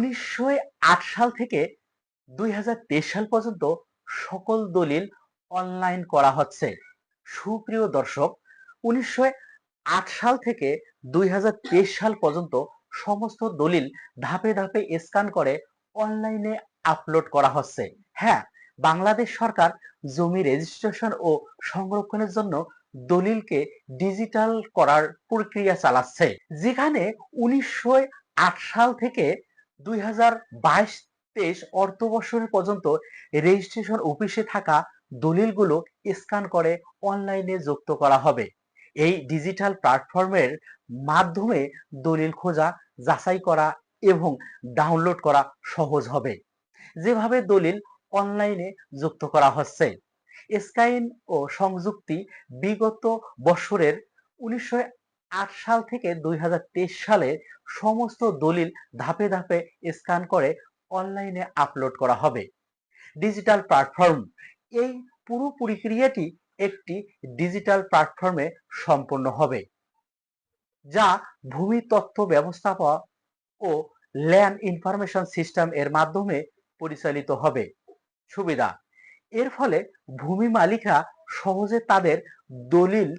উনিশশো আট সাল থেকে দুই সাল পর্যন্ত সকল দলিল অনলাইন করা হচ্ছে। সুপ্রিয় দর্শক, উনিশশো আট সাল থেকে দুই সাল পর্যন্ত সমস্ত দলিল ধাপে ধাপে স্ক্যান করে অনলাইনে আপলোড করা হচ্ছে। হ্যাঁ বাংলাদেশ সরকার জমি রেজিস্ট্রেশন ও সংরক্ষণের জন্য দলিলকে ডিজিটাল করার প্রক্রিয়া চালাচ্ছে। যেখানে উনিশশো আট সাল থেকে দুই হাজার বাইশ তেইশ অর্থ বছর পর্যন্ত রেজিস্ট্রেশন অফিসে থাকা দলিলগুলো স্ক্যান করে অনলাইনে যুক্ত করা হবে। এই ডিজিটাল প্ল্যাটফর্মের মাধ্যমে দলিল খোঁজা, যাচাই করা এবং ডাউনলোড করা সহজ হবে। যেভাবে দলিল অনলাইনে যুক্ত করা হচ্ছে। স্কাইন ও সংযুক্তি বিগত বছরের উনিশশো আট সাল থেকে দুই সালে সমস্ত দলিল ধাপে ধাপে স্ক্যান করে অনলাইনে আপলোড করা হবে। ডিজিটাল প্ল্যাটফর্ম এই পুরো প্রক্রিয়াটি একটি ডিজিটাল প্ল্যাটফর্মে সম্পন্ন হবে, যা ভূমি তথ্য ব্যবস্থাপনা ও ল্যান্ড ইনফরমেশন সিস্টেম এর মাধ্যমে পরিচালিত হবে। সুবিধা, এর ফলে ভূমি মালিকরা সহজে তাদের দলিল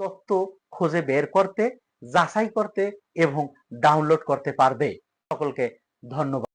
তথ্য খুঁজে বের করতে যাচাই করতে এবং ডাউনলোড করতে পারবে। সকলকে ধন্যবাদ।